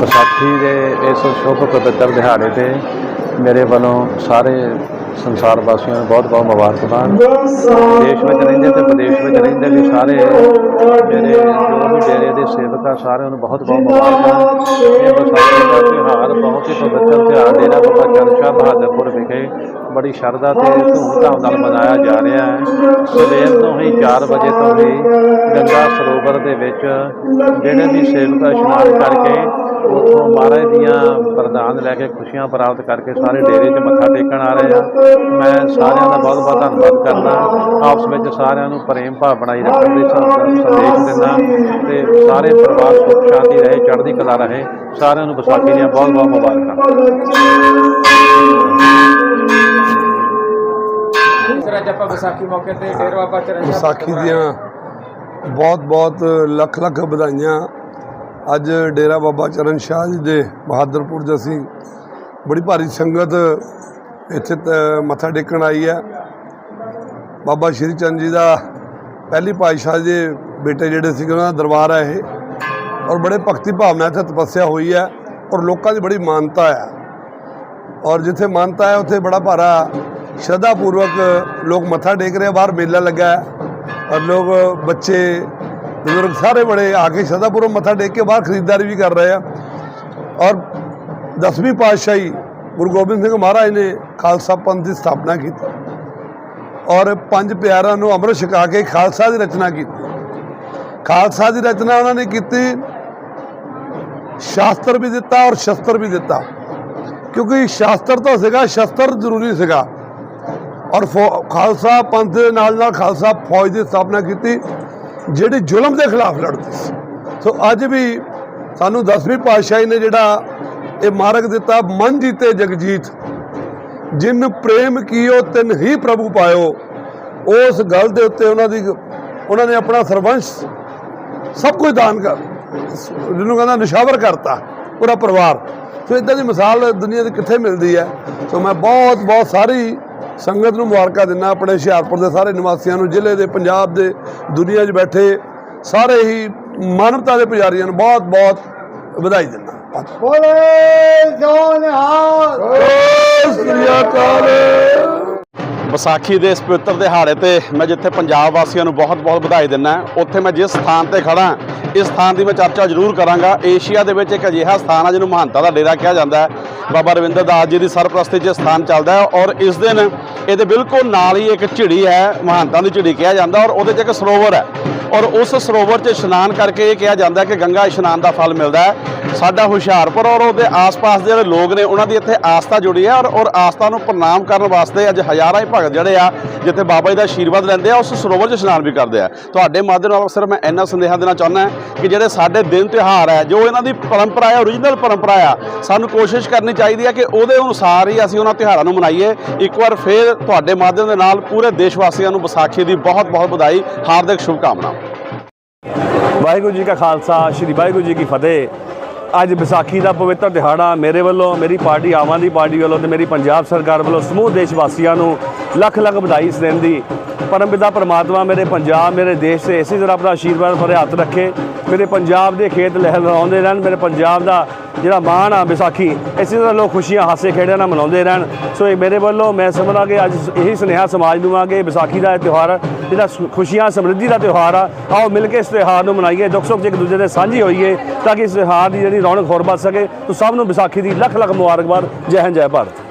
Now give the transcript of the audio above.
ਵਿਸਾਖੀ ਦੇ ਇਸ ਸ਼ੁਭ ਪਵਿੱਤਰ ਦਿਹਾੜੇ ਤੇ ਮੇਰੇ ਵੱਲੋਂ ਸਾਰੇ ਸੰਸਾਰ ਵਾਸੀਆਂ ਨੂੰ ਬਹੁਤ ਬਹੁਤ ਮੁਬਾਰਕਬਾਦ। ਦੇਸ਼ ਵਿੱਚ ਰਹਿੰਦੇ ਤੇ ਵਿਦੇਸ਼ ਵਿੱਚ ਰਹਿੰਦੇ ਵੀ ਸਾਰੇ ਮੇਰੇ ਜੋ ਵੀ ਡੇਰੇ ਦੇ ਸੇਵਕ ਆ ਸਾਰਿਆਂ ਨੂੰ ਬਹੁਤ ਬਹੁਤ ਮੁਬਾਰਕਾਂ। ਇਹ ਵਿਸਾਖੀ ਦਾ ਤਿਉਹਾਰ ਬਹੁਤ ਹੀ ਪਵਿੱਤਰ ਤਿਉਹਾਰ, ਡੇਰਾ ਬਾਬਾ ਚਰਨ ਬਹਾਦਰਪੁਰ ਵਿਖੇ ਬੜੀ ਸ਼ਰਧਾ ਤੇ ਧੂਮਧਾਮ ਨਾਲ ਮਨਾਇਆ ਜਾ ਰਿਹਾ ਹੈ। ਸਵੇਰ ਤੋਂ ਹੀ 4 ਵਜੇ ਤੋਂ ਹੀ ਗੰਗਾ ਸਰੋਵਰ ਦੇ ਵਿੱਚ ਜਿਹੜੇ ਦੀ ਸੇਵਕ ਇਸ਼ਨਾਨ ਕਰਕੇ ਉੱਥੋਂ ਮਹਾਰਾਜ ਦੀਆਂ ਵਰਦਾਨ ਲੈ ਕੇ ਖੁਸ਼ੀਆਂ ਪ੍ਰਾਪਤ ਕਰਕੇ ਸਾਰੇ ਡੇਰੇ 'ਚ ਮੱਥਾ ਟੇਕਣ ਆ ਰਹੇ ਆ ਮੈਂ ਸਾਰਿਆਂ ਦਾ ਬਹੁਤ ਬਹੁਤ ਧੰਨਵਾਦ ਕਰਦਾ ਆਪਸ ਵਿੱਚ ਸਾਰਿਆਂ ਨੂੰ ਪ੍ਰੇਮ ਭਾਵ ਬਣਾਈ ਰੱਖਣ ਦੇ ਸੰਦੇਸ਼ ਦਿੰਦਾ ਤੇ ਸਾਰੇ ਪਰਿਵਾਰ ਸੁਖ ਸ਼ਾਂਤੀ ਰਹੇ ਚੜ੍ਹਦੀ ਕਲਾ ਰਹੇ। ਸਾਰਿਆਂ ਨੂੰ ਵਿਸਾਖੀ ਦੀਆਂ ਬਹੁਤ ਬਹੁਤ ਮੁਬਾਰਕਾਂ। ਆਪਾਂ ਵਿਸਾਖੀ ਮੌਕੇ ਤੇ ਡੇਰਾ ਬਾਬਾ ਚਰਨ ਸ਼ਾਹ ਵਿਸਾਖੀ ਦੀਆਂ ਬਹੁਤ ਬਹੁਤ ਲੱਖ ਲੱਖ ਵਧਾਈਆਂ ਅੱਜ ਡੇਰਾ ਬਾਬਾ ਚਰਨ ਸ਼ਾਹ ਜੀ ਦੇ ਬਹਾਦਰਪੁਰ 'ਚ ਅਸੀਂ ਬੜੀ ਭਾਰੀ ਸੰਗਤ ਇੱਥੇ ਮੱਥਾ ਟੇਕਣ ਆਈ ਹੈ। ਬਾਬਾ ਸ਼੍ਰੀ ਚੰਦ ਜੀ ਦਾ ਪਹਿਲੀ ਪਾਤਸ਼ਾਹ ਦੇ ਬੇਟੇ ਜਿਹੜੇ ਸੀਗੇ ਉਹਨਾਂ ਦਾ ਦਰਬਾਰ ਹੈ ਇਹ ਔਰ ਬੜੇ ਭਗਤੀ ਭਾਵਨਾ ਇੱਥੇ ਤਪੱਸਿਆ ਹੋਈ ਹੈ ਔਰ ਲੋਕਾਂ ਦੀ ਬੜੀ ਮਾਨਤਾ ਹੈ। ਔਰ ਜਿੱਥੇ ਮਾਨਤਾ ਹੈ, ਉੱਥੇ ਬੜਾ ਭਾਰਾ ਸ਼ਰਧਾ ਪੂਰਵਕ ਲੋਕ ਮੱਥਾ ਟੇਕ ਰਹੇ ਬਾਹਰ ਮੇਲਾ ਲੱਗਾ ਹੈ। ਔਰ ਲੋਕ ਬੱਚੇ ਬਜ਼ੁਰਗ ਸਾਰੇ ਬੜੇ ਆ ਕੇ ਸ਼ਰਧਾ ਮੱਥਾ ਟੇਕ ਕੇ ਬਾਹਰ ਖਰੀਦਦਾਰੀ ਵੀ ਕਰ ਰਹੇ ਆ। ਔਰ ਦਸਵੀਂ ਪਾਤਸ਼ਾਹੀ ਗੁਰੂ ਗੋਬਿੰਦ ਸਿੰਘ ਮਹਾਰਾਜ ਨੇ ਖਾਲਸਾ ਪੰਥ ਦੀ ਸਥਾਪਨਾ ਕੀਤੀ ਔਰ ਪੰਜ ਪਿਆਰਾਂ ਨੂੰ ਅੰਮ੍ਰਿਤ ਛਕਾ ਕੇ ਖਾਲਸਾ ਦੀ ਰਚਨਾ ਕੀਤੀ। ਖਾਲਸਾ ਦੀ ਰਚਨਾ ਉਹਨਾਂ ਨੇ ਕੀਤੀ, ਸ਼ਾਸਤਰ ਵੀ ਦਿੱਤਾ ਔਰ ਸ਼ਸਤਰ ਵੀ ਦਿੱਤਾ। ਕਿਉਂਕਿ ਸ਼ਾਸਤਰ ਤਾਂ ਸੀਗਾ, ਸ਼ਸਤਰ ਜ਼ਰੂਰੀ ਸੀਗਾ। ਔਰ ਫੌ- ਖਾਲਸਾ ਪੰਥ ਦੇ ਨਾਲ ਨਾਲ ਖਾਲਸਾ ਫੌਜ ਦੀ ਸਥਾਪਨਾ ਕੀਤੀ। ਜਿਹੜੀ ਜ਼ੁਲਮ ਦੇ ਖਿਲਾਫ ਲੜਦੀ ਸੀ। ਸੋ ਅੱਜ ਵੀ ਸਾਨੂੰ 10ਵੀਂ ਪਾਤਸ਼ਾਹੀ ਨੇ ਜਿਹੜਾ ਇਹ ਮਾਰਗ ਦਿੱਤਾ, ਮਨ ਜੀਤੇ ਜਗਜੀਤ, ਜਿਨ ਪ੍ਰੇਮ ਕੀਓ, ਤਿਨ ਹੀ ਪ੍ਰਭੂ ਪਾਇਓ। ਉਸ ਗੱਲ ਦੇ ਉੱਤੇ ਉਹਨਾਂ ਦੀ, ਉਹਨਾਂ ਨੇ ਆਪਣਾ ਸਰਵੰਸ਼ ਸਭ ਕੁਝ ਦਾਨ ਕਰ, ਜਿਹਨੂੰ ਕਹਿੰਦਾ ਨਿਸ਼ਾਵਰ ਕਰਤਾ, ਪੂਰਾ ਪਰਿਵਾਰ। ਸੋ ਇਦਾਂ ਦੀ ਮਿਸਾਲ ਦੁਨੀਆ ਦੇ ਕਿੱਥੇ ਮਿਲਦੀ ਹੈ? ਸੋ ਮੈਂ ਬਹੁਤ ਬਹੁਤ ਸਾਰੀ ਸੰਗਤ ਨੂੰ ਮੁਬਾਰਕਾਂ ਦਿੰਦਾ ਆਪਣੇ ਹੁਸ਼ਿਆਰਪੁਰ ਦੇ ਸਾਰੇ ਨਿਵਾਸੀਆਂ ਨੂੰ ਜ਼ਿਲ੍ਹੇ ਦੇ ਪੰਜਾਬ ਦੇ ਦੁਨੀਆ 'ਚ ਬੈਠੇ ਸਾਰੇ ਹੀ ਮਾਨਵਤਾ ਦੇ ਪੁਜਾਰੀਆਂ ਨੂੰ ਬਹੁਤ ਬਹੁਤ ਵਧਾਈ ਦਿੰਦਾ। ਬੋਲੇ ਸ੍ਰੀ ਅਕਾਲ ਵਿਸਾਖੀ ਦੇ ਇਸ ਪਵਿੱਤਰ ਦਿਹਾੜੇ ਤੇ ਮੈਂ ਜਿੱਥੇ ਪੰਜਾਬ ਵਾਸੀਆਂ ਨੂੰ ਬਹੁਤ-ਬਹੁਤ ਵਧਾਈ ਦਿੰਦਾ ਉੱਥੇ ਮੈਂ ਜਿਸ ਸਥਾਨ ਤੇ ਖੜਾ ਇਸ ਸਥਾਨ ਦੀ ਮੈਂ ਚਰਚਾ ਜ਼ਰੂਰ ਕਰਾਂਗਾ। ਏਸ਼ੀਆ ਦੇ ਵਿੱਚ ਇੱਕ ਅਜਿਹਾ ਸਥਾਨ ਹੈ ਜਿਹਨੂੰ ਮਹਾਨਤਾ ਦਾ ਡੇਰਾ ਕਿਹਾ ਜਾਂਦਾ ਹੈ। ਬਾਬਾ ਰਵਿੰਦਰ ਦਾਸ ਜੀ ਦੀ ਸਰਪ੍ਰਸਤੀ 'ਚ ਸਥਾਨ ਚੱਲਦਾ ਹੈ ਔਰ ਇਸ ਦਿਨ ਇਹਦੇ ਬਿਲਕੁਲ ਨਾਲ ਹੀ ਇੱਕ ਝਿੜੀ ਹੈ, ਮਹਾਨਤਾ ਦੀ ਝਿੜੀ ਕਿਹਾ ਜਾਂਦਾ ਔਰ ਉਹਦੇ 'ਚ ਇੱਕ ਸਰੋਵਰ ਹੈ। ਔਰ ਉਸ ਸਰੋਵਰ 'ਚ ਇਸ਼ਨਾਨ ਕਰਕੇ ਇਹ ਕਿਹਾ ਜਾਂਦਾ ਕਿ ਗੰਗਾ ਇਸ਼ਨਾਨ ਦਾ ਫਲ ਮਿਲਦਾ ਹੈ। ਸਾਡਾ ਹੁਸ਼ਿਆਰਪੁਰ ਔਰ ਉਹਦੇ ਆਸ-ਪਾਸ ਦੇ ਜਿਹੜੇ ਲੋਕ ਨੇ, ਉਹਨਾਂ ਦੀ ਇੱਥੇ ਆਸਥਾ ਜੁੜੀ ਹੈ ਔਰ ਔਰ ਆਸਥਾ ਨੂੰ ਪ੍ਰਣਾਮ ਕਰਨ ਵਾਸਤੇ ਅੱਜ ਹਜ਼ਾਰਾਂ ਹੀ ਭਗਤ ਜਿਹੜੇ ਆ, ਜਿੱਥੇ ਬਾਬਾ ਜੀ ਦਾ ਆਸ਼ੀਰਵਾਦ ਲੈਂਦੇ ਆ, ਉਸ ਸਰੋਵਰ 'ਚ ਇਸ਼ਨਾਨ ਵੀ ਕਰਦੇ ਆ। ਤੁਹਾਡੇ ਮਾਧਿਅਮ ਨਾਲ ਸਿਰਫ ਮੈਂ ਇੰਨਾ ਸੰਦੇਹਾ ਦੇਣਾ ਚਾਹੁੰਦਾ ਕਿ ਜਿਹੜੇ ਸਾਡੇ ਦਿਨ ਤਿਉਹਾਰ ਹੈ ਜੋ ਇਹਨਾਂ ਦੀ ਪਰੰਪਰਾ ਹੈ ਓਰੀਜਨਲ ਪਰੰਪਰਾ ਆ, ਸਾਨੂੰ ਕੋਸ਼ਿਸ਼ ਕਰਨੀ ਚਾਹੀਦੀ ਹੈ ਕਿ ਉਹਦੇ ਅਨੁਸਾਰ ਹੀ ਅਸੀਂ ਉਹਨਾਂ ਤਿਉਹਾਰਾਂ ਨੂੰ ਮਨਾਈਏ। ਇੱਕ ਵਾਰ ਫੇਰ ਤੁਹਾਡੇ ਮਾਧਿਅਮ ਦੇ ਨਾਲ ਪੂਰੇ ਦੇਸ਼ ਵਾਸੀਆਂ ਨੂੰ ਵਿਸਾਖੀ ਦੀ ਬਹੁਤ ਬਹੁਤ ਵਧਾਈ, ਹਾਰਦਿਕ ਸ਼ੁਭਕਾਮਨਾਵਾਂ। ਵਾਹਿਗੁਰੂ ਜੀ ਕਾ ਖਾਲਸਾ, ਸ੍ਰੀ ਵਾਹਿਗੁਰੂ ਜੀ ਕੀ ਫਤਿਹ। ਅੱਜ ਵਿਸਾਖੀ ਦਾ ਪਵਿੱਤਰ ਦਿਹਾੜਾ ਮੇਰੇ ਵੱਲੋਂ, ਮੇਰੀ ਪਾਰਟੀ ਆਮ ਆਦਮੀ ਪਾਰਟੀ ਵੱਲੋਂ ਤੇ ਮੇਰੀ ਪੰਜਾਬ ਸਰਕਾਰ ਵੱਲੋਂ ਸਮੂਹ ਦੇਸ਼ ਵਾਸੀਆਂ ਨੂੰ ਲੱਖ ਲੱਖ ਵਧਾਈ ਇਸ ਦਿਨ ਦੀ। ਪਰਮਪਿਤਾ ਪਰਮਾਤਮਾ ਮੇਰੇ ਪੰਜਾਬ, ਮੇਰੇ ਦੇਸ਼ ਤੇ ਇਸੇ ਤਰ੍ਹਾਂ ਆਪਣਾ ਆਸ਼ੀਰਵਾਦ ਭਰੇ ਹੱਥ ਰੱਖੇ। ਮੇਰੇ ਪੰਜਾਬ ਦੇ ਖੇਤ ਲਹਿਰਾਉਂਦੇ ਰਹਿਣ, ਮੇਰੇ ਪੰਜਾਬ ਦਾ ਜਿਹੜਾ ਮਾਣ ਆ ਵਿਸਾਖੀ, ਇਸੇ ਤਰ੍ਹਾਂ ਲੋਕ ਖੁਸ਼ੀਆਂ ਹਾਸੇ ਖੇੜਿਆਂ ਨਾਲ ਮਨਾਉਂਦੇ ਰਹਿਣ। ਸੋ ਇਹ ਮੇਰੇ ਵੱਲੋਂ ਮੈਂ ਸਮਝਦਾ ਕਿ ਅੱਜ ਇਹੀ ਸੁਨੇਹਾ ਸਮਾਜ ਨੂੰ ਆ ਕਿ ਵਿਸਾਖੀ ਦਾ ਇਹ ਤਿਉਹਾਰ, ਜਿਹੜਾ ਖੁਸ਼ੀਆਂ, ਸਮਰਿੱਧੀ ਦਾ ਤਿਉਹਾਰ ਆ, ਆਓ ਮਿਲ ਕੇ ਇਸ ਤਿਉਹਾਰ ਨੂੰ ਮਨਾਈਏ, ਦੁੱਖ ਸੁੱਖ ਇੱਕ ਦੂਜੇ ਦੇ ਸਾਂਝੀ ਹੋਈਏ, ਤਾਂ ਕਿ ਇਸ ਤਿਉਹਾਰ ਦੀ ਜਿਹੜੀ ਰੌਣਕ ਹੋਰ ਵੱਧ ਸਕੇ। ਤੋ ਸਭ ਨੂੰ ਵਿਸਾਖੀ ਦੀ ਲੱਖ ਲੱਖ ਮੁਬਾਰਕਬਾਦ। ਜੈ ਹਿੰਦ, ਜੈ ਭਾਰਤ।